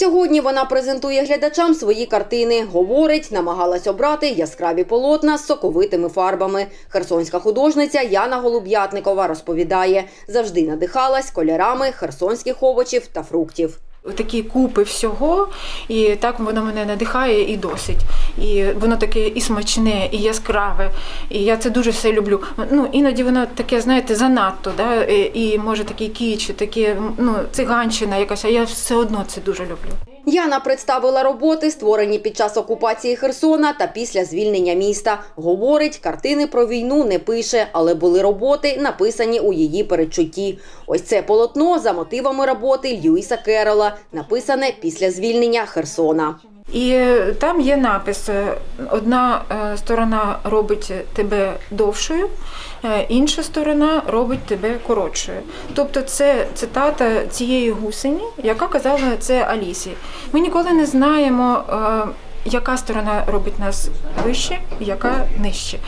Сьогодні вона презентує глядачам свої картини. Говорить, намагалась обрати яскраві полотна з соковитими фарбами. Херсонська художниця Яна Голуб'ятникова розповідає, завжди надихалась кольорами херсонських овочів та фруктів. Такі купи всього, і так воно мене надихає і досить. І воно таке і смачне, і яскраве. І я це дуже все люблю. Ну іноді воно таке, знаєте, занадто, да? і, може такий кіч, таке ну, циганщина якась, а я все одно це дуже люблю. Яна представила роботи, створені під час окупації Херсона та після звільнення міста. Говорить, картини про війну не пише, але були роботи, написані у її передчутті. Ось це полотно за мотивами роботи Льюіса Керола, написане після звільнення Херсона. І е, там є напис: е, одна е, сторона робить тебе довшою, інша сторона робить тебе коротшою. Тобто це цитата цієї гусені, яка казала це Алісі. Ми ніколи не знаємо. Яка сторона робить нас вище, яка нижче?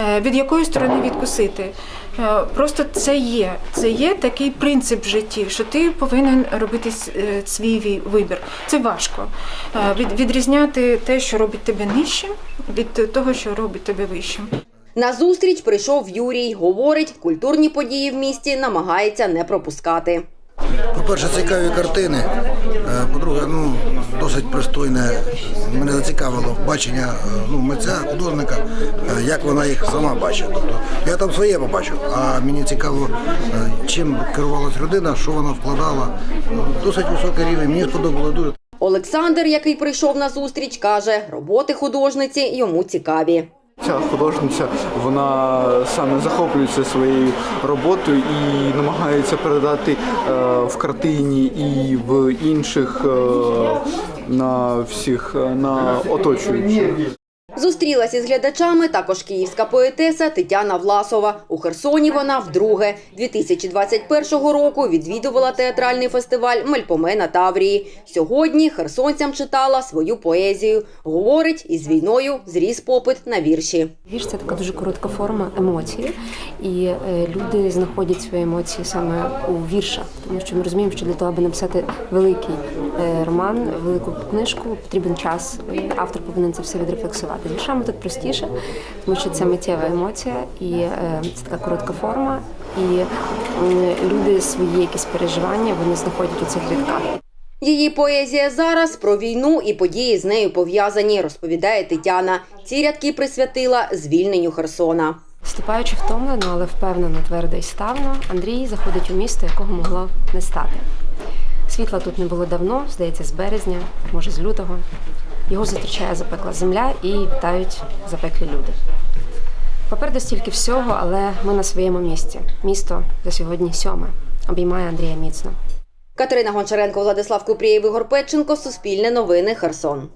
Е, Від якої сторони відкусити? Е, Просто це є. Це є такий принцип в житті, що ти повинен робити е, свій вибір. Це важко. Відрізняти те, що робить тебе нижчим, від того, що робить тебе вищим. На зустріч прийшов Юрій. Говорить, культурні події в місті намагається не пропускати. По-перше, цікаві картини. Е, По-друге, ну досить пристойне. Мене зацікавило бачення е, ну, митця, художника, е, як вона їх сама бачить. Тобто я там своє побачив, а мені цікаво, чим керувалась людина, що вона вкладала. Досить високий рівень. Мені сподобалося дуже. Олександр, який прийшов на зустріч, каже, роботи художниці йому цікаві. Ця художниця вона саме захоплюється своєю роботою і намагається передати е, в картині і в інших е, на всіх е, на оточуючих. Зустрілась із глядачами також київська поетеса Тетяна Власова. У Херсоні вона вдруге 2021 року відвідувала театральний фестиваль Мельпоме на Таврії. Сьогодні херсонцям читала свою поезію. Говорить, із війною зріс попит на вірші. Вірш це така дуже коротка форма емоції, і е, люди знаходять свої емоції саме у віршах, тому що ми розуміємо, що для того, аби написати великий е, роман, велику книжку, потрібен час. Автор повинен це все відрефлексувати. Віршами тут простіше, тому що це миттєва емоція, і е, це така коротка форма. І люди свої якісь переживання вони знаходять у цих рядках. Її поезія зараз про війну і події з нею пов'язані, розповідає Тетяна. Ці рядки присвятила звільненню Херсона. Ступаючи втомлено, але впевнено, твердо і ставно, Андрій заходить у місто, якого могло не стати. Світла тут не було давно, здається, з березня, може, з лютого. Його зустрічає запекла земля і вітають запеклі люди. Попереду стільки всього, але ми на своєму місці. Місто за сьогодні сьоме. Обіймає Андрія міцно. Катерина Гончаренко, Владислав Купрієв, Ігор Петченко, Суспільне новини, Херсон.